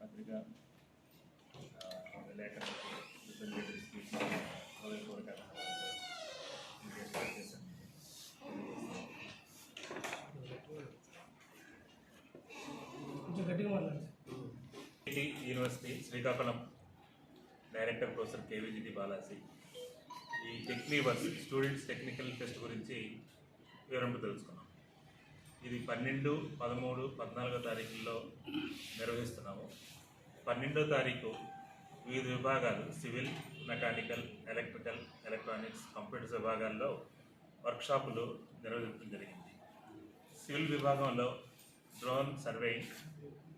పత్రిక ఆ, రిప్రజెంటేటివ్స్కి హృదయపూర్వక చేశాను university Srikakulam director professor KVGT Balaji ఈ టెక్నీవర్స్ స్టూడెంట్స్ టెక్నికల్ టెస్ట్ గురించి వివరంగా తెలుసుకున్నాం. ఇది పన్నెండు పదమూడు పద్నాలుగో తారీఖుల్లో నిర్వహిస్తున్నాము. పన్నెండో తారీఖు వివిధ విభాగాలు civil mechanical electrical electronics computers విభాగాల్లో వర్క్షాపులు నిర్వహించడం జరిగింది. సివిల్ విభాగంలో డ్రోన్ సర్వేయింగ్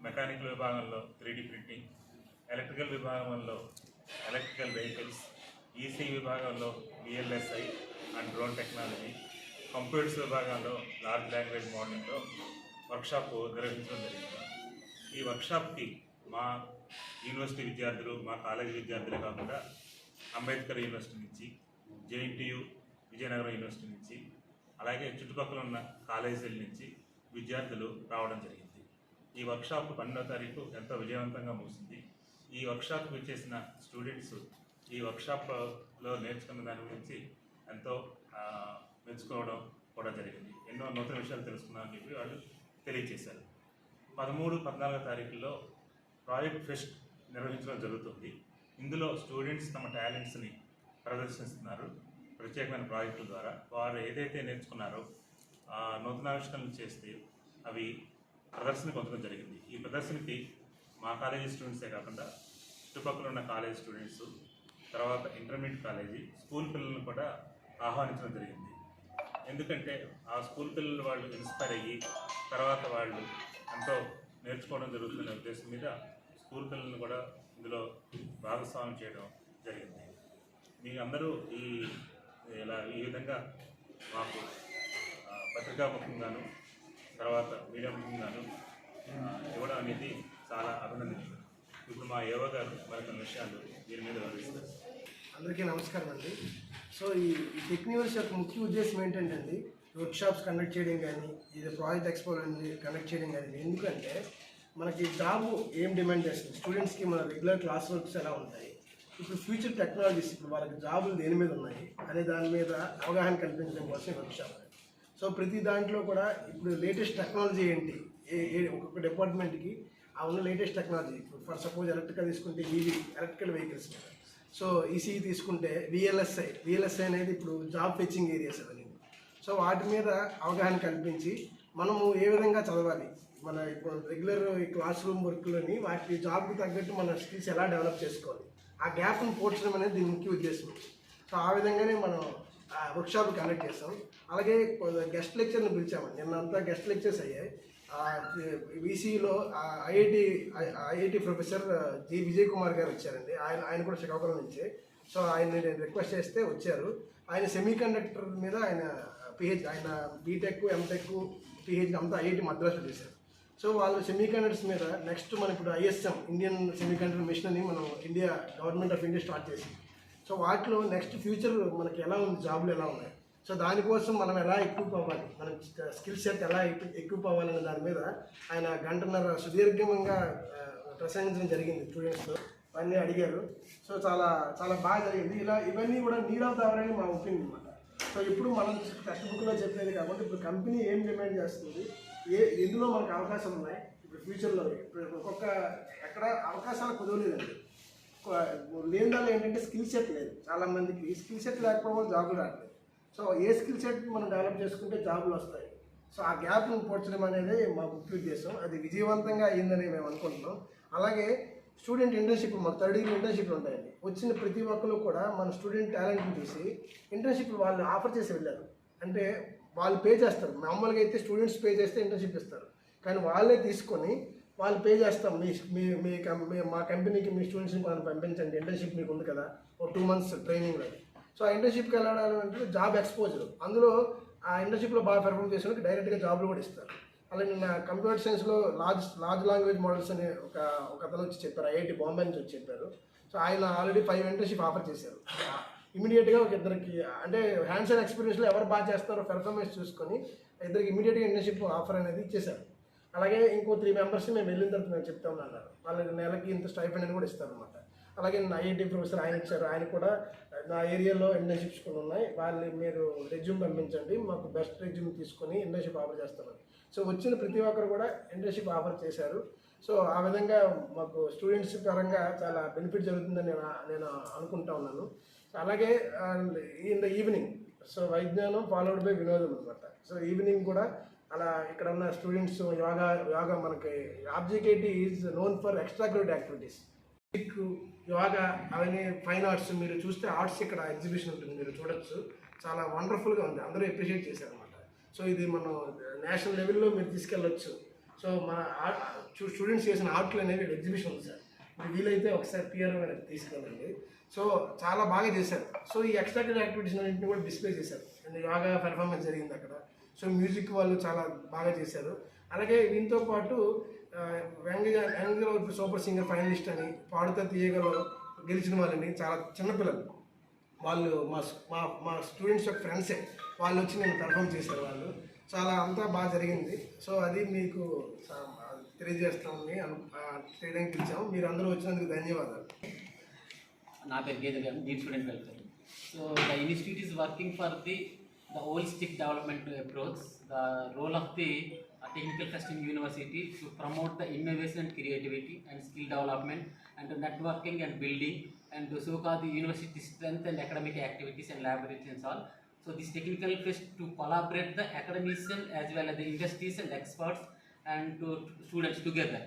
మెకానికల్ విభాగంలో త్రీడీ ప్రింటింగ్ ఎలక్ట్రికల్ విభాగంలో ఎలక్ట్రికల్ వెహికల్స్ ఈసీ విభాగంలో VLSI and drone technology computers విభాగంలో లార్జ్ లాంగ్వేజ్ మోడలింగ్లో వర్క్షాప్ నిర్వహించడం జరిగింది. ఈ వర్క్షాప్కి మా యూనివర్సిటీ విద్యార్థులు మా కాలేజీ విద్యార్థులే కాకుండా అంబేద్కర్ యూనివర్సిటీ నుంచి జేఎన్టీయు విజయనగరం యూనివర్సిటీ నుంచి అలాగే చుట్టుపక్కల ఉన్న కాలేజీల నుంచి విద్యార్థులు రావడం జరిగింది. ఈ వర్క్షాప్ పన్నెండో తారీఖు ఎంతో విజయవంతంగా ముగిసింది. ఈ వర్క్షాప్కి వచ్చేసిన స్టూడెంట్స్ ఈ వర్క్షాప్లో నేర్చుకున్న దాని గురించి ఎంతో మెచ్చుకోవడం కూడా జరిగింది. ఎన్నో నూతన విషయాలు తెలుసుకున్నామని చెప్పి వాళ్ళు తెలియజేశారు. పదమూడు పద్నాలుగో తారీఖుల్లో ప్రాజెక్ట్ ఫెస్ట్ నిర్వహించడం జరుగుతుంది. ఇందులో స్టూడెంట్స్ తమ టాలెంట్స్ని ప్రదర్శిస్తున్నారు ప్రత్యేకమైన ప్రాజెక్టుల ద్వారా. వారు ఏదైతే నేర్చుకున్నారో ఆ నూతనావిష్కరణలు చేస్తే అవి ప్రదర్శన పొందడం జరిగింది. ఈ ప్రదర్శనకి మా కాలేజీ స్టూడెంట్సే కాకుండా చుట్టుపక్కల ఉన్న కాలేజీ స్టూడెంట్స్ తర్వాత ఇంటర్మీడియట్ కాలేజీ స్కూల్ పిల్లలను కూడా ఆహ్వానించడం జరిగింది. ఎందుకంటే ఆ స్కూల్ పిల్లలు వాళ్ళు ఇన్స్పైర్ అయ్యి తర్వాత వాళ్ళు ఎంతో నేర్చుకోవడం జరుగుతున్న ఉద్దేశం మీద స్కూల్ పిల్లలను కూడా ఇందులో భాగస్వామ్యం చేయడం జరిగింది. మీ అందరూ ఈ ఇలా ఈ విధంగా మాకు పత్రికాముఖంగాను తర్వాత మీడియా ముఖంగాను ఇవ్వడం అనేది చాలా అభినందనీయం. ఇప్పుడు మా యోగా గారు మరికొన్ని విషయాలు దీని మీద వివరిస్తారు. అందరికీ నమస్కారం అండి సో ఈ టెక్నివర్స్ యొక్క ముఖ్య ఉద్దేశం ఏంటంటే అండి వర్క్షాప్స్ కండక్ట్ చేయడం కానీ ఇది ప్రాజెక్ట్ ఎక్స్పో కండక్ట్ చేయడం కానీ ఎందుకంటే మనకి జాబ్ ఏం డిమాండ్ చేస్తుంది? స్టూడెంట్స్కి మన రెగ్యులర్ క్లాస్ వర్క్స్ ఎలా ఉంటాయి? ఇప్పుడు ఫ్యూచర్ టెక్నాలజీస్ ఇప్పుడు వాళ్ళకి జాబులు దేని మీద ఉన్నాయి? అనే దాని మీద అవగాహన కల్పించడం కోసం వర్క్షాప్ సో ప్రతి దాంట్లో కూడా ఇప్పుడు లేటెస్ట్ టెక్నాలజీ ఏంటి? ఏ ఏ ఒక్కొక్క డిపార్ట్మెంట్కి ఆ ఉన్న లేటెస్ట్ టెక్నాలజీ ఇప్పుడు ఫర్ సపోజ్ ఎలక్ట్రికల్ తీసుకుంటే ఈవీ ఎలక్ట్రికల్ వెహికల్స్ మీద. సో ఈసీ తీసుకుంటే విఎల్ఎస్ఐ విఎల్ఎస్ఐ అనేది ఇప్పుడు జాబ్ ఫెచ్చింగ్ ఏరియాస్ అని సో వాటి మీద అవగాహన కల్పించి మనము ఏ విధంగా చదవాలి? మన ఇప్పుడు రెగ్యులర్ క్లాస్ రూమ్ వర్క్లోని వాటి జాబ్కి తగ్గట్టు మన స్కిల్స్ ఎలా డెవలప్ చేసుకోవాలి? ఆ గ్యాప్ను పోడ్చడం అనేది దీని ముఖ్య ఉద్దేశం. సో ఆ విధంగానే మనం వర్క్షాప్ కండక్ట్ చేస్తాం. అలాగే గెస్ట్ లెక్చర్ని పిలిచామండి నిన్నంతా గెస్ట్ లెక్చర్స్ అయ్యాయి. వీసీలో IIT IIT professor G Vijay Kumar garu వచ్చారండి. ఆయన ఆయన కూడా శ్రీకాకుళం నుంచే. సో ఆయన నేను రిక్వెస్ట్ చేస్తే వచ్చారు. ఆయన సెమీ కండక్టర్ మీద ఆయన పిహెచ్ ఆయన బీటెక్ ఎంటెక్ పిహెచ్ అంతా ఐఐటి మద్రాసు చేశారు. సో వాళ్ళు సెమీ కండక్టర్స్ మీద నెక్స్ట్ మనం ఇప్పుడు ISM Indian semi conductor mission అని మనం India government of India start చేసింది. సో వాటిలో నెక్స్ట్ ఫ్యూచర్ మనకి ఎలా ఉంది జాబ్లు ఎలా ఉన్నాయి? సో దానికోసం మనం ఎలా ఎక్కువ అవ్వాలి? మన స్కిల్ సెట్ ఎలా ఎక్కువ అవ్వాలనే దాని మీద ఆయన గంటన్నర సుదీర్ఘంగా ప్రసంగించడం జరిగింది స్టూడెంట్స్తో అన్నీ అడిగారు. సో చాలా చాలా బాగా జరిగింది. ఇలా ఇవన్నీ కూడా నీరవ్ ఆఫ్ మా ఒపీనియన్ అనమాట సో ఇప్పుడు మనం టెక్స్ట్ బుక్లో చెప్పేది కాబట్టి ఇప్పుడు కంపెనీ ఏం డిమాండ్ చేస్తుంది? ఏ ఎందులో మనకు అవకాశాలు ఉన్నాయి? ఇప్పుడు ఫ్యూచర్లో ఇప్పుడు ఒక్కొక్క ఎక్కడ అవకాశాలు కుదరలేదండి. లేని దానిలో ఏంటంటే స్కిల్ సెట్ లేదు. చాలా మందికి స్కిల్ సెట్ లేకపోవడం జాబులు రావట్లేదు. సో ఏ స్కిల్ సెట్ మనం డెవలప్ చేసుకుంటే జాబులు వస్తాయి. సో ఆ గ్యాప్ను పోర్చడం అనేది మా ముఖ్య ఉద్దేశం అది విజయవంతంగా అయిందని మేము అనుకుంటున్నాం. అలాగే స్టూడెంట్ ఇంటర్న్షిప్ మాకు థర్డ్ ఇయర్ ఇంటర్న్షిప్లు ఉంటాయండి. వచ్చిన ప్రతి ఒక్కరు కూడా మన స్టూడెంట్ టాలెంట్ని చూసి ఇంటర్న్షిప్ వాళ్ళు ఆఫర్ చేసి వెళ్ళారు. అంటే వాళ్ళు పే చేస్తారు. మామూలుగా అయితే స్టూడెంట్స్ పే చేస్తే ఇంటర్న్షిప్ ఇస్తారు. కానీ వాళ్ళే తీసుకొని వాళ్ళు పే చేస్తాం. మీ మీ మీ కం- మీ- మా కంపెనీకి మీ స్టూడెంట్స్ని మనం పంపించండి. ఇంటర్న్షిప్ మీకు ఉంది కదా. ఒక టూ మంత్స్ ట్రైనింగ్ అది. సో ఆ ఇంటర్న్షిప్కి వెళ్ళడం అంటే జాబ్ ఎక్స్పోజర్ అందులో ఆ ఇంటర్న్షిప్లో బాగా పెర్ఫామ్ చేసిన డైరెక్ట్గా జాబ్లు కూడా ఇస్తారు. అలాగే నిన్న కంప్యూటర్ సైన్స్లో లార్జ్ లార్జ్ లాంగ్వేజ్ మోడల్స్ అనే ఒక ఒక అతను వచ్చి చెప్పారు. ఐఐటి బాంబే నుంచి వచ్చి చెప్పారు. సో ఆయన ఆల్రెడీ ఫైవ్ ఇంటర్న్షిప్ ఆఫర్ చేశారు. ఇమీడియట్గా ఒక ఇద్దరికి అంటే హ్యాండ్స్ అండ్ ఎక్స్పీరియన్స్లో ఎవరు బాగా చేస్తారో పెర్ఫార్మెన్స్ చూసుకొని ఇద్దరికి ఇమీడియట్గా ఇంటర్న్షిప్ ఆఫర్ అనేది ఇచ్చేశారు. అలాగే ఇంకో త్రీ మెంబర్స్ మేము వెళ్ళిన తర్వాత మేము చెప్తామని అన్నారు. వాళ్ళకి నెలకి ఇంత స్టైఫండ్ అని కూడా ఇస్తారనమాట అలాగే నా ఐఐటి ప్రొఫెసర్ ఆయన ఇచ్చారు. ఆయన కూడా నా ఏరియాలో ఇంటర్న్షిప్స్ కొన్ని ఉన్నాయి. వాళ్ళు మీరు రెజ్యూమ్ పంపించండి. మాకు బెస్ట్ రెజ్యూమ్ తీసుకొని ఇంటర్న్షిప్ ఆఫర్ చేస్తామని. సో వచ్చిన ప్రతి ఒక్కరు కూడా ఇంటర్న్షిప్ ఆఫర్ చేశారు. సో ఆ విధంగా మాకు స్టూడెంట్స్ పరంగా చాలా బెనిఫిట్ జరుగుతుందని నేను నేను అనుకుంటా ఉన్నాను. అలాగే ఇన్ ద ఈవినింగ్ సో వైజ్ఞానం ఫాలోడ్ బై వినోదం అనమాట సో ఈవినింగ్ కూడా అలా ఇక్కడ ఉన్న స్టూడెంట్స్ యోగా యోగా మనకి ఆబ్జికేటీ is known for extra curricular activities. Yoga అవన్నీ ఫైన్ ఆర్ట్స్ మీరు చూస్తే ఆర్ట్స్ ఇక్కడ ఎగ్జిబిషన్ ఉంటుంది మీరు చూడొచ్చు. చాలా వండర్ఫుల్గా ఉంది. అందరూ అప్రిషియేట్ చేశారనమాట సో ఇది మనం నేషనల్ లెవెల్లో మీరు తీసుకెళ్ళొచ్చు. సో మన ఆర్ట్ స్టూడెంట్స్ చేసిన ఆర్ట్లు అనేవి ఎగ్జిబిషన్ ఉంది సార్. వీలైతే ఒకసారి పిఆర్ తీసుకెళ్ళండి. సో చాలా బాగా చేశారు. సో ఈ ఎక్స్ట్రా యాక్టివిటీస్ అన్నింటిని కూడా డిస్ప్లే చేశారు. అండ్ యోగా పెర్ఫార్మెన్స్ జరిగింది అక్కడ. సో మ్యూజిక్ వాళ్ళు చాలా బాగా చేశారు. అలాగే దీంతో పాటు ఆ, వ్యంగ్య వ్యంగ్యలో సూపర్ సింగర్ ఫైనలిస్ట్ అని పాడుతా తీయగలో గెలిచిన వాళ్ళని చాలా చిన్నపిల్లలు వాళ్ళు మా మా మా స్టూడెంట్స్ యొక్క ఫ్రెండ్సే. వాళ్ళు వచ్చి నేను పెర్ఫామ్ చేశారు వాళ్ళు. చాలా అంతా బాగా జరిగింది. సో అది మీకు తెలియజేస్తామని అను చేయడానికి పిలిచాము. మీరు అందరూ వచ్చినందుకు ధన్యవాదాలు. నా పేరు గేదె గారు deep student welfare. So the institute is working for the the holistic development approach the role of the Technical testing University to promote the innovation, creativity and skill development and networking and building and so the university strength and academic activities and laboratories and all. So this technical fest to collaborate the academics as well as the industries and experts and to students together.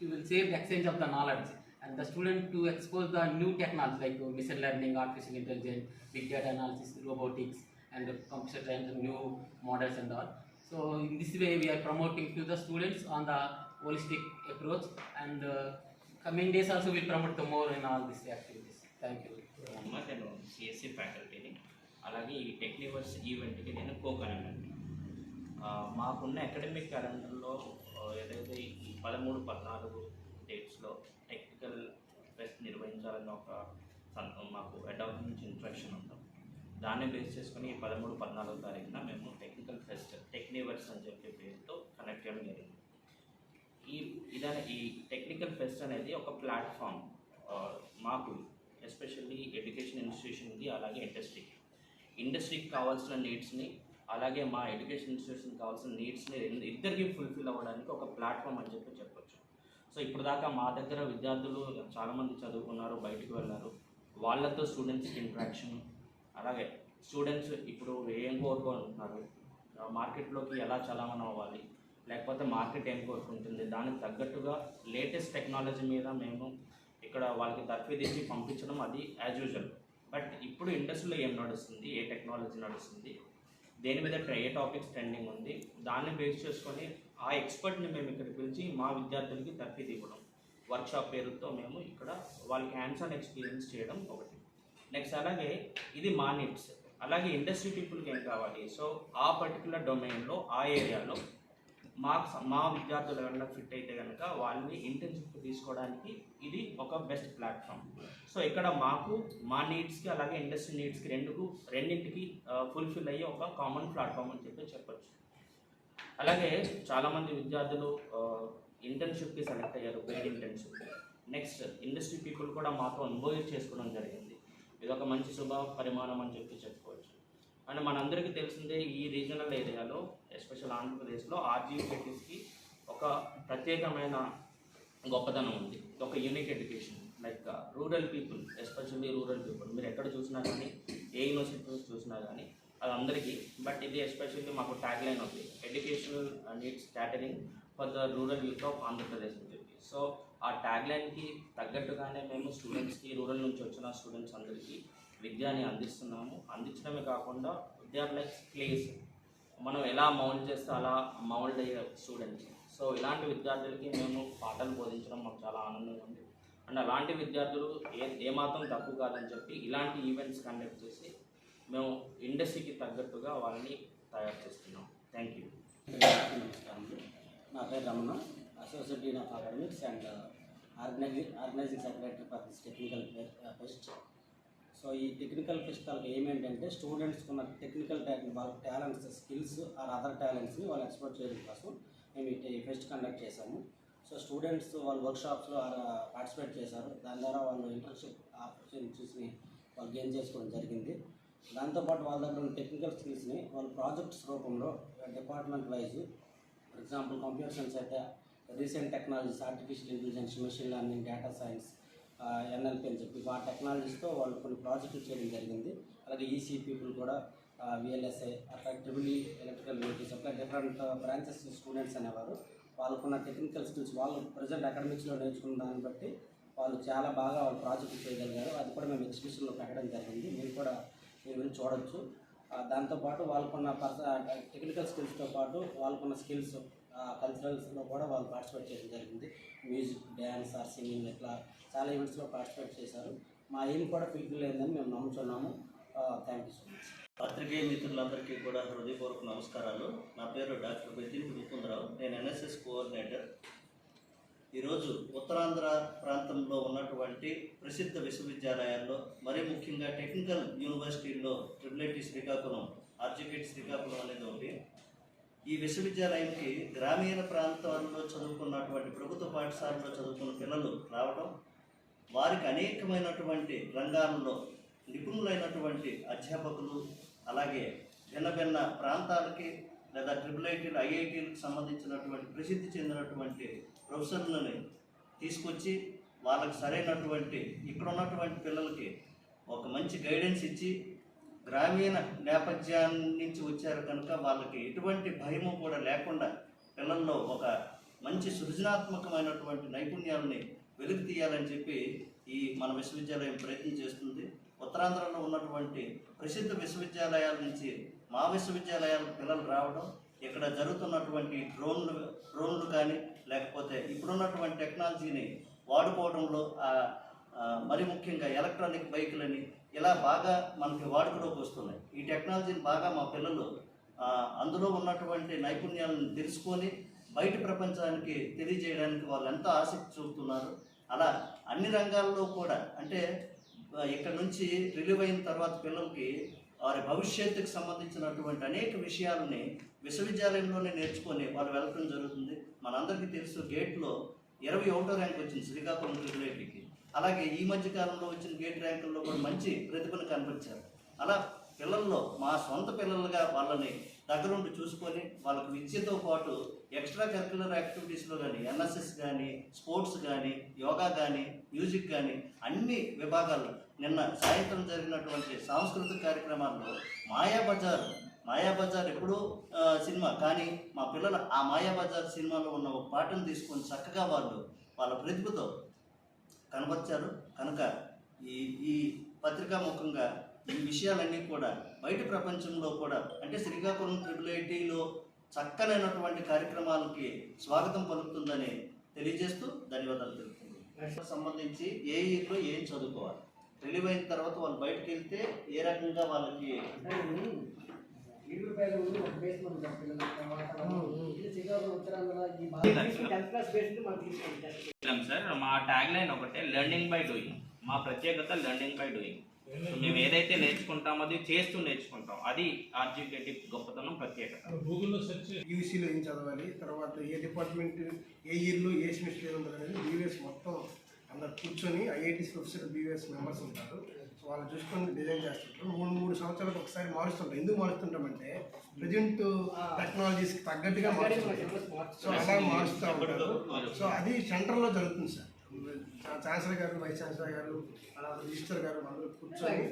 It will save the exchange of the knowledge and the student to expose the new technologies like machine learning, artificial intelligence, big data analysis, robotics and computer science and new models and all. So in this way, we are promoting to the students on the holistic approach, and uh, coming days also we'll promote more in all these activities. Thank you. అమ్మ నేను CSC ఫ్యాకల్టీని అలాగే ఈ టెక్నివర్స్ ఈవెంట్కి నేను co convener మాకున్న academic క్యాలెండర్లో ఏదైతే ఈ పదమూడు పద్నాలుగు డేట్స్లో టెక్నికల్ ఫెస్ట్ నిర్వహించాలని ఒక మాకు అడాప్ట్ నుంచి ఇన్స్ట్రక్షన్ ఉంటాం దాన్ని బేస్ చేసుకుని ఈ పదమూడు పద్నాలుగు తారీఖున మేము టెక్నికల్ ఫెస్ట్ టెక్నివర్స్ అని చెప్పే పేరుతో కనెక్ట్ చేయడం జరిగింది. ఈ ఇదనే ఈ టెక్నికల్ ఫెస్ట్ అనేది ఒక ప్లాట్ఫామ్ మాకు ఎస్పెషల్లీ ఎడ్యుకేషన్ ఇన్స్టిట్యూషన్కి అలాగే ఇండస్ట్రీకి ఇండస్ట్రీకి కావాల్సిన నీడ్స్ని అలాగే మా ఎడ్యుకేషన్ ఇన్స్టిట్యూషన్కి కావాల్సిన నీడ్స్ని ఇద్దరికి ఫుల్ఫిల్ అవ్వడానికి ఒక ప్లాట్ఫామ్ అని చెప్పి చెప్పొచ్చు. సో ఇప్పుడు దాకా మా దగ్గర విద్యార్థులు చాలామంది చదువుకున్నారు బయటకు వెళ్ళారు. వాళ్ళతో స్టూడెంట్స్కి ఇంట్రాక్షన్ అలాగే స్టూడెంట్స్ ఇప్పుడు ఏం కోరుకుంటున్నారు మార్కెట్లోకి ఎలా చలామణి అవ్వాలి? లేకపోతే మార్కెట్ ఏం కోరుకుంటుంది? దానికి తగ్గట్టుగా లేటెస్ట్ టెక్నాలజీ మీద మేము ఇక్కడ వాళ్ళకి తర్ఫీదిచ్చి పంపించడం అది యాజ్ యూజువల్ బట్ ఇప్పుడు ఇండస్ట్రీలో ఏం నడుస్తుంది? ఏ టెక్నాలజీ నడుస్తుంది? దేని మీద ఏ టాపిక్స్ ట్రెండింగ్ ఉంది? దాన్ని బేస్ చేసుకొని ఆ ఎక్స్పర్ట్ని మేము ఇక్కడ పిలిచి మా విద్యార్థులకి తప్పిది ఇవ్వడం వర్క్షాప్ పేరుతో మేము ఇక్కడ వాళ్ళకి హ్యాండ్స్ ఆన్ ఎక్స్పీరియన్స్ చేయడం ఒకటి. నెక్స్ట్ అలాగే ఇది మా అలాగే ఇండస్ట్రీ పీపుల్కి ఏం కావాలి? సో ఆ పర్టికులర్ డొమైన్లో ఆ ఏరియాలో మాకు మా విద్యార్థులు ఎవరైనా ఫిట్ అయితే కనుక వాళ్ళని ఇంటర్న్షిప్ తీసుకోవడానికి ఇది ఒక బెస్ట్ ప్లాట్ఫామ్ సో ఇక్కడ మాకు మా నీడ్స్కి అలాగే ఇండస్ట్రీ నీడ్స్కి రెండుకు రెండింటికి ఫుల్ఫిల్ అయ్యే ఒక కామన్ ప్లాట్ఫామ్ అని చెప్పి చెప్పచ్చు. అలాగే చాలామంది విద్యార్థులు ఇంటర్న్షిప్కి సెలెక్ట్ అయ్యారు paid internship next industry people కూడా మాతో అనుభవం చేసుకోవడం జరిగింది. ఇది ఒక మంచి శుభ పరిమాణం అని చెప్పి చెప్పుకోవచ్చు. అండ్ మనందరికీ తెలిసిందే ఈ రీజనల్ ఏరియాలో ఎస్పెషల్ ఆంధ్రప్రదేశ్లో ఆర్జీపీటీస్కి ఒక ప్రత్యేకమైన గొప్పతనం ఉంది. ఒక unique education. Like uh, rural people especially rural people. మీరు ఎక్కడ చూసినా కానీ ఏ యూనివర్సిటీస్ చూసినా కానీ అది అందరికీ బట్ ఇది ఎస్పెషల్లీ మాకు ట్యాగ్ లైన్ ఉంది. Educational needs catering for the rural youth of Andhra Pradesh అని చెప్పి. సో ట్యాగ్లైన్కి తగ్గట్టుగానే మేము స్టూడెంట్స్కి రూరల్ నుంచి వచ్చిన స్టూడెంట్స్ అందరికీ విద్యని అందిస్తున్నాము. అందించడమే కాకుండా దే ప్లేస్ మనం ఎలా మౌల్డ్ చేస్తే అలా మౌల్డ్ అయ్యే స్టూడెంట్స్ సో ఇలాంటి విద్యార్థులకి మేము పాఠాలు బోధించడం మాకు చాలా ఆనందంగా ఉంది. అండ్ అలాంటి విద్యార్థులు ఏ ఏమాత్రం తక్కువ కాదని చెప్పి ఇలాంటి ఈవెంట్స్ కండక్ట్ చేసి మేము ఇండస్ట్రీకి తగ్గట్టుగా వాళ్ళని తయారు చేస్తున్నాం. థ్యాంక్ యూ నమస్కారం. నా పేరు Ramana. Associate of academics and organizing organizing secretary for this technical fest. So ఈ టెక్నికల్ ఫెస్ట్ ఏమేంటంటే స్టూడెంట్స్కి ఉన్న టెక్నికల్ వాళ్ళ టాలెంట్స్ స్కిల్స్ ఆర్ అదర్ టాలెంట్స్ని వాళ్ళు ఎక్స్పోర్ట్ చేయడం కోసం మేము ఈ ఫెస్ట్ కండక్ట్ చేశాము. సో స్టూడెంట్స్ వాళ్ళు వర్క్షాప్స్లో పార్టిసిపేట్ చేశారు. దాని ద్వారా వాళ్ళు ఇంటర్న్షిప్ ఆపర్చునిటీస్ని వాళ్ళు గెయిన్ చేసుకోవడం జరిగింది. దాంతోపాటు వాళ్ళ దగ్గర ఉన్న టెక్నికల్ స్కిల్స్ని వాళ్ళు ప్రాజెక్ట్స్ రూపంలో department wise for example computer science అయితే recent technologies artificial intelligence machine learning data science NLP అని చెప్పి ఆ టెక్నాలజీస్తో వాళ్ళు కొన్ని ప్రాజెక్టులు చేయడం జరిగింది. అలాగే ఈసీ పీపుల్ కూడా విఎల్ఎస్ఐ అట్లా ట్రిబుల్ ఎలక్ట్రికల్ వెహికల్స్ అట్లా డిఫరెంట్ బ్రాంచెస్ స్టూడెంట్స్ అనేవారు. వాళ్ళకున్న టెక్నికల్ స్కిల్స్ వాళ్ళు ప్రజెంట్ అకాడమిక్స్లో నేర్చుకున్న దాన్ని బట్టి వాళ్ళు చాలా బాగా వాళ్ళు ప్రాజెక్ట్ చేయగలిగారు. అది కూడా మేము ఎగ్జిబిషన్లో పెట్టడం జరిగింది. మీరు కూడా మీరు వెళ్ళి చూడొచ్చు. దాంతోపాటు వాళ్ళకున్న పర్స టెక్నికల్ స్కిల్స్తో పాటు వాళ్ళకున్న స్కిల్స్ కల్చరల్స్లో కూడా వాళ్ళు పార్టిసిపేట్ చేయడం జరిగింది. మ్యూజిక్ డ్యాన్స్ ఆర్ సింగింగ్ ఇట్లా చాలా ఈవెంట్స్లో పార్టిసిపేట్ చేశారు. మా ఎయిమ్ కూడా ఫుల్ఫిల్ అయిందని మేము నమ్ముతున్నాము థ్యాంక్ యూ సో మచ్ పత్రికేయ మిత్రులందరికీ కూడా హృదయపూర్వక నమస్కారాలు. నా పేరు డాక్టర్ బెతిన్ ముకుందరావు. నేను ఎన్ఎస్ఎస్ కోఆర్డినేటర్. ఈరోజు ఉత్తరాంధ్ర ప్రాంతంలో ఉన్నటువంటి ప్రసిద్ధ విశ్వవిద్యాలయాల్లో మరీ ముఖ్యంగా టెక్నికల్ యూనివర్సిటీల్లో ట్రిపుల్ శ్రీకాకుళం ఆర్జికేట్ శ్రీకాకుళం అనేది ఒకటి. ఈ విశ్వవిద్యాలయంకి గ్రామీణ ప్రాంతాల్లో చదువుకున్నటువంటి ప్రభుత్వ పాఠశాలలో చదువుకున్న పిల్లలు రావడం వారికి అనేకమైనటువంటి రంగాల్లో నిపుణులైనటువంటి అధ్యాపకులు అలాగే భిన్న భిన్న ప్రాంతాలకి లేదా ట్రిపుల్ ఐటీలు ఐఐటీలకు సంబంధించినటువంటి ప్రసిద్ధి చెందినటువంటి ప్రొఫెసర్లని తీసుకొచ్చి వాళ్ళకి సరైనటువంటి ఇక్కడ ఉన్నటువంటి పిల్లలకి ఒక మంచి గైడెన్స్ ఇచ్చి గ్రామీణ నేపథ్యాన్ని నుంచి వచ్చారు కనుక వాళ్ళకి ఎటువంటి భయము కూడా లేకుండా పిల్లల్లో ఒక మంచి సృజనాత్మకమైనటువంటి నైపుణ్యాలని వెలుగు తీయాలని చెప్పి ఈ మన విశ్వవిద్యాలయం ప్రయత్నం చేస్తుంది. ఉత్తరాంధ్రలో ఉన్నటువంటి ప్రసిద్ధ విశ్వవిద్యాలయాల నుంచి మా విశ్వవిద్యాలయాలకు పిల్లలు రావడం ఇక్కడ జరుగుతున్నటువంటి డ్రోన్లు డ్రోన్లు కానీ లేకపోతే ఇప్పుడున్నటువంటి టెక్నాలజీని వాడుకోవడంలో ఆ, మరి ముఖ్యంగా ఎలక్ట్రానిక్ బైకులని ఇలా బాగా మనకి వాడుకలోకి వస్తున్నాయి. ఈ టెక్నాలజీని బాగా మా పిల్లలు అందులో ఉన్నటువంటి నైపుణ్యాలను తెలుసుకొని బయట ప్రపంచానికి తెలియజేయడానికి వాళ్ళు ఎంతో ఆసక్తి చూపుతున్నారు. అలా అన్ని రంగాల్లో కూడా అంటే ఇక్కడ నుంచి రిలీవ్ అయిన తర్వాత పిల్లలకి వారి భవిష్యత్తుకు సంబంధించినటువంటి అనేక విషయాలని విశ్వవిద్యాలయంలోనే నేర్చుకొని వాళ్ళు వెళ్ళటం జరుగుతుంది. మనందరికీ తెలుసు గేట్లో ఇరవై ఒకటో ర్యాంక్ వచ్చింది శ్రీకాకుళం ట్రిపుల్ అలాగే ఈ మధ్య కాలంలో వచ్చిన గేట్ ర్యాంకుల్లో కూడా మంచి ప్రతిభను కనిపించారు అలా పిల్లల్లో మా సొంత పిల్లలుగా వాళ్ళని దగ్గరుండి చూసుకొని వాళ్ళకు విద్యతో పాటు ఎక్స్ట్రా కరికులర్ యాక్టివిటీస్లో కానీ ఎన్ఎస్ఎస్ కానీ స్పోర్ట్స్ కానీ యోగా కానీ మ్యూజిక్ కానీ అన్ని విభాగాల్లో నిన్న సాయంత్రం జరిగినటువంటి సాంస్కృతిక కార్యక్రమాల్లో మాయాబజార్ మాయాబజార్ ఎప్పుడూ సినిమా కానీ మా పిల్లలు ఆ మాయాబజార్ సినిమాలో ఉన్న ఒక పాటను తీసుకొని చక్కగా వాళ్ళు వాళ్ళ ప్రతిభతో కనబర్చారు. కనుక ఈ ఈ పత్రికా ముఖంగా ఈ విషయాలన్నీ కూడా బయట ప్రపంచంలో కూడా అంటే శ్రీకాకుళం ట్రిపుల్ ఐటీలో చక్కనైనటువంటి కార్యక్రమాలకి స్వాగతం పలుకుతుందని తెలియజేస్తూ ధన్యవాదాలు తెలుపుతున్నాను సంబంధించి ఏ ఇయర్లో ఏం చదువుకోవాలి? రిలీవ్ అయిన తర్వాత వాళ్ళు బయటకు వెళ్తే ఏ రకంగా వాళ్ళకి రూపాయలు ఒక బేస్ మనం ఇది శ్రీకాకుళం ఉత్తరాంధ్ర వెళ్ళాం సార్. మా ట్యాగ్ లైన్ ఒకటే లెర్నింగ్ బై డూయింగ్ మా ప్రత్యేకత లెర్నింగ్ బై డూయింగ్ మేము ఏదైతే నేర్చుకుంటామో అది చేస్తూ నేర్చుకుంటాం. అది ఆర్జికేటివ్ గొప్పతనం ప్రత్యేకత. యూసీలో ఏం చదవాలి తర్వాత ఏ డిపార్ట్మెంట్ ఏ ఇయర్లో ఏ సెమిస్టర్ ఉంటుంది అనేది బీవీఎస్ మొత్తం అందరు కూర్చొని ఐఐటీస్ ప్రొఫెసర్ బీవీఎస్ మెంబర్స్ ఉంటారు. వాళ్ళు చూసుకొని డిజైన్ చేస్తుంటారు. మూడు మూడు సంవత్సరాలకు ఒకసారి మారుస్తుంటాం ఎందుకు మారుస్తుంటాం ప్రజెంట్ టెక్నాలజీస్కి తగ్గట్టుగా మారుస్తుంటాం సో అలా మారుస్తూ ఉంటారు. సో అది సెంటర్లో జరుగుతుంది sir. Chancellor garu vice chancellor garu అలా రిజిస్టర్ గారు అందరూ కూర్చొని